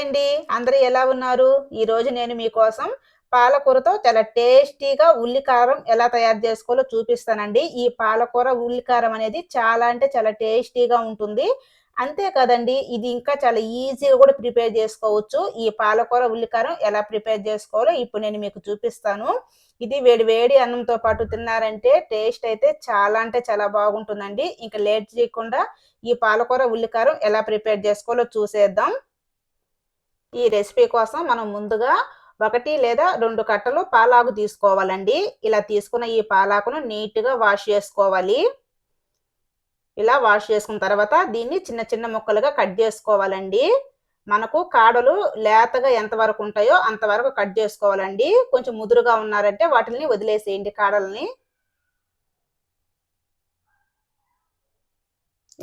అండి అందరూ ఎలా ఉన్నారు? ఈరోజు నేను మీకోసం పాలకూరతో చాలా టేస్టీగా ఉల్లికారం ఎలా తయారు చేసుకోవాలో చూపిస్తానండి. ఈ పాలకూర ఉల్లికారం అనేది చాలా అంటే చాలా టేస్టీగా ఉంటుంది. అంతే కదండి ఇది ఇంకా చాలా ఈజీగా కూడా ప్రిపేర్ చేసుకోవచ్చు. ఈ పాలకూర ఉల్లికారం ఎలా ప్రిపేర్ చేసుకోవాలో ఇప్పుడు నేను మీకు చూపిస్తాను. ఇది వేడి వేడి అన్నంతో పాటు తిన్నారంటే టేస్ట్ అయితే చాలా అంటే చాలా బాగుంటుందండి. ఇంకా లేట్ చేయకుండా ఈ పాలకూర ఉల్లికారం ఎలా ప్రిపేర్ చేసుకోవాలో చూసేద్దాం. ఈ రెసిపీ కోసం మనం ముందుగా ఒకటి లేదా రెండు కట్టలు పాలాకు తీసుకోవాలండి. ఇలా తీసుకున్న ఈ పాలాకును నీట్గా వాష్ చేసుకోవాలి. ఇలా వాష్ చేసుకున్న తర్వాత దీన్ని చిన్న చిన్న ముక్కలుగా కట్ చేసుకోవాలండి. మనకు కాడలు లేతగా ఎంతవరకు ఉంటాయో అంతవరకు కట్ చేసుకోవాలండి. కొంచెం ముదురుగా ఉన్నారంటే వాటిని వదిలేసేయండి కాడల్ని.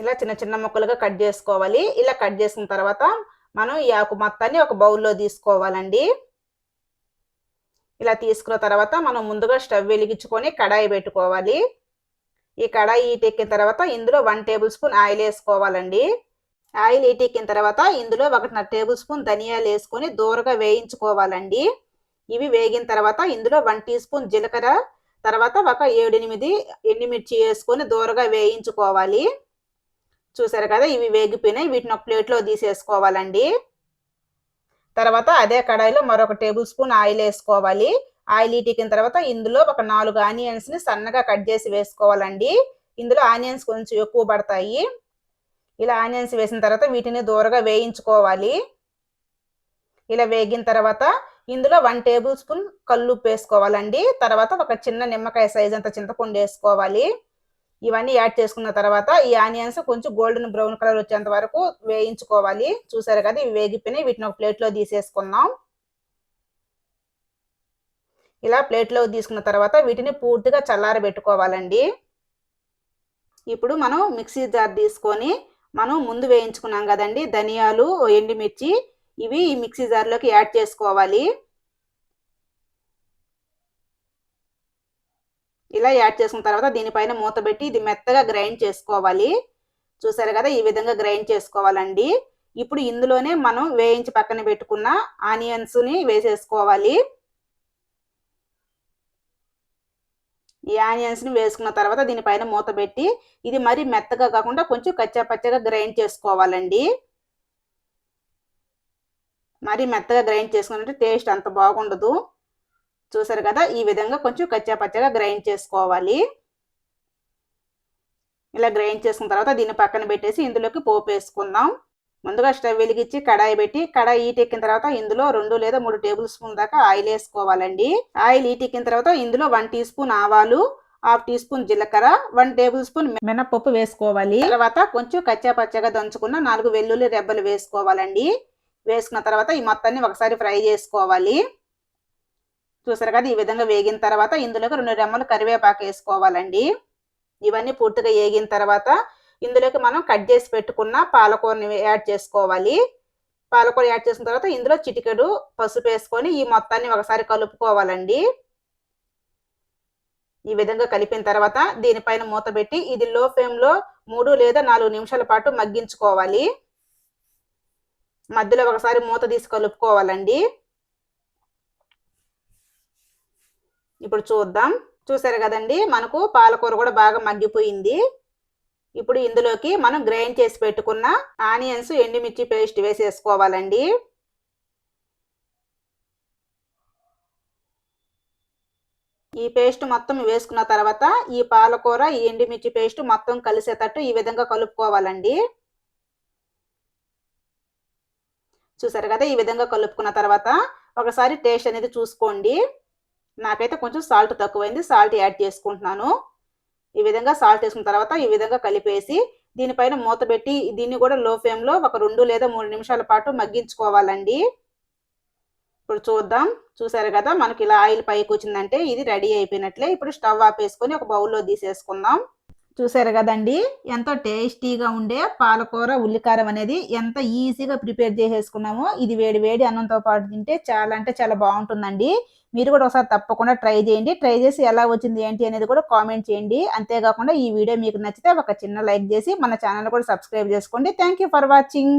ఇలా చిన్న చిన్న ముక్కలుగా కట్ చేసుకోవాలి. ఇలా కట్ చేసుకున్న తర్వాత మనం ఈ ఆకు మొత్తాన్ని ఒక బౌల్లో తీసుకోవాలండి. ఇలా తీసుకున్న తర్వాత మనం ముందుగా స్టవ్ వెలిగించుకొని కడాయి పెట్టుకోవాలి. ఈ కడాయి ఈటెక్కిన తర్వాత ఇందులో వన్ టేబుల్ స్పూన్ ఆయిల్ వేసుకోవాలండి. ఆయిల్ ఈటెక్కిన తర్వాత ఇందులో ఒకటిన్నర టేబుల్ స్పూన్ ధనియాలు వేసుకొని దూరగా వేయించుకోవాలండి. ఇవి వేగిన తర్వాత ఇందులో వన్ టీ స్పూన్ జీలకర్ర తర్వాత ఒక ఏడెనిమిది ఎండుమిర్చి వేసుకొని దూరగా వేయించుకోవాలి. చూసారు కదా? ఇవి వేగిపోయినాయి. వీటిని ఒక ప్లేట్లో తీసేసుకోవాలండి. తర్వాత అదే కడాయిలో మరొక టేబుల్ స్పూన్ ఆయిల్ వేసుకోవాలి. ఆయిల్ ఇటికిన తర్వాత ఇందులో ఒక నాలుగు ఆనియన్స్ని సన్నగా కట్ చేసి వేసుకోవాలండి. ఇందులో ఆనియన్స్ కొంచెం ఎక్కువ పడతాయి. ఇలా ఆనియన్స్ వేసిన తర్వాత వీటిని దూరగా వేయించుకోవాలి. ఇలా వేగిన తర్వాత ఇందులో వన్ టేబుల్ స్పూన్ కల్లుప్పు వేసుకోవాలండి. తర్వాత ఒక చిన్న నిమ్మకాయ సైజ్ అంత చింతపండు వేసుకోవాలి. ఇవన్నీ యాడ్ చేసుకున్న తర్వాత ఈ ఆనియన్స్ కొంచెం గోల్డెన్ బ్రౌన్ కలర్ వచ్చేంత వరకు వేయించుకోవాలి. చూసారు కదా ఇవి వేగిపోయినాయి. వీటిని ఒక ప్లేట్లో తీసేసుకుందాం. ఇలా ప్లేట్లో తీసుకున్న తర్వాత వీటిని పూర్తిగా చల్లారబెట్టుకోవాలండి. ఇప్పుడు మనం మిక్సీ జార్ తీసుకొని మనం ముందు వేయించుకున్నాం కదండి ధనియాలు ఎండుమిర్చి ఇవి ఈ మిక్సీ జార్లోకి యాడ్ చేసుకోవాలి. ఇలా యాడ్ చేసుకున్న తర్వాత దీనిపైన మూత పెట్టి ఇది మెత్తగా గ్రైండ్ చేసుకోవాలి. చూసారు కదా? ఈ విధంగా గ్రైండ్ చేసుకోవాలండి. ఇప్పుడు ఇందులోనే మనం వేయించి పక్కన పెట్టుకున్న ఆనియన్స్ని వేసేసుకోవాలి. ఈ ఆనియన్స్ని వేసుకున్న తర్వాత దీనిపైన మూత పెట్టి ఇది మరి మెత్తగా కాకుండా కొంచెం కచ్చా పచ్చగా గ్రైండ్ చేసుకోవాలండి. మరి మెత్తగా గ్రైండ్ చేసుకున్నట్టు టేస్ట్ అంత బాగుండదు. చూసారు కదా? ఈ విధంగా కొంచెం కచ్చా పచ్చగా గ్రైండ్ చేసుకోవాలి. ఇలా గ్రైండ్ చేసుకున్న తర్వాత దీన్ని పక్కన పెట్టేసి ఇందులోకి పోపు వేసుకుందాం. ముందుగా స్టవ్ వెలిగించి కడాయి పెట్టి కడాయి ఈటెక్కిన తర్వాత ఇందులో రెండు లేదా మూడు టేబుల్ స్పూన్ దాకా ఆయిల్ వేసుకోవాలండి. ఆయిల్ ఈటెక్కిన తర్వాత ఇందులో వన్ టీ స్పూన్ ఆవాలు హాఫ్ టీ స్పూన్ జీలకర్ర వన్ టేబుల్ స్పూన్ మినపప్పు వేసుకోవాలి. తర్వాత కొంచెం కచ్చా పచ్చగా దంచుకున్న నాలుగు వెల్లుల్లి రెబ్బలు వేసుకోవాలండి. వేసుకున్న తర్వాత ఈ మొత్తాన్ని ఒకసారి ఫ్రై చేసుకోవాలి. చూసారు కదా ఈ విధంగా వేగిన తర్వాత ఇందులోకి రెండు రెమ్మలు కరివేపాకు వేసుకోవాలండి. ఇవన్నీ పూర్తిగా వేగిన తర్వాత ఇందులోకి మనం కట్ చేసి పెట్టుకున్న పాలకూరని యాడ్ చేసుకోవాలి. పాలకూర యాడ్ చేసిన తర్వాత ఇందులో చిటికెడు పసుపు వేసుకొని ఈ మొత్తాన్ని ఒకసారి కలుపుకోవాలండి. ఈ విధంగా కలిపిన తర్వాత దీనిపైన మూత పెట్టి ఇది లో ఫ్లేమ్లో మూడు లేదా నాలుగు నిమిషాల పాటు మగ్గించుకోవాలి. మధ్యలో ఒకసారి మూత తీసి కలుపుకోవాలండి. ఇప్పుడు చూద్దాం. చూసారు కదండి మనకు పాలకూర కూడా బాగా మగ్గిపోయింది. ఇప్పుడు ఇందులోకి మనం గ్రైండ్ చేసి పెట్టుకున్న ఆనియన్స్ ఎండుమిర్చి పేస్ట్ వేసేసుకోవాలండి. ఈ పేస్ట్ మొత్తం వేసుకున్న తర్వాత ఈ పాలకూర ఈ ఎండుమిర్చి పేస్ట్ మొత్తం కలిసేటట్టు ఈ విధంగా కలుపుకోవాలండి. చూసారు కదా ఈ విధంగా కలుపుకున్న తర్వాత ఒకసారి టేస్ట్ అనేది చూసుకోండి. నాకైతే కొంచెం సాల్ట్ తక్కువైంది సాల్ట్ యాడ్ చేసుకుంటున్నాను. ఈ విధంగా సాల్ట్ వేసుకున్న తర్వాత ఈ విధంగా కలిపేసి దీనిపైన మూత పెట్టి దీన్ని కూడా లో ఫ్లేమ్లో ఒక రెండు లేదా మూడు నిమిషాల పాటు మగ్గించుకోవాలండి. ఇప్పుడు చూద్దాం. చూసారు కదా మనకి ఇలా ఆయిల్ పైకి వచ్చిందంటే ఇది రెడీ అయిపోయినట్లే. ఇప్పుడు స్టవ్ ఆపేసుకొని ఒక బౌల్లో తీసేసుకుందాం. చూసారు కదండి? ఎంతో టేస్టీగా ఉండే పాలకూర ఉల్లికారం అనేది ఎంత ఈజీగా ప్రిపేర్ చేసేసుకున్నామో ఇది వేడి వేడి అన్నంతో పాటు తింటే చాలా అంటే చాలా బాగుంటుందండి. మీరు కూడా ఒకసారి తప్పకుండా ట్రై చేయండి. ట్రై చేసి ఎలా వచ్చింది ఏంటి అనేది కూడా కామెంట్ చేయండి. అంతేకాకుండా ఈ వీడియో మీకు నచ్చితే ఒక చిన్న లైక్ చేసి మన ఛానల్ కూడా సబ్స్క్రైబ్ చేసుకోండి. Thank for watching.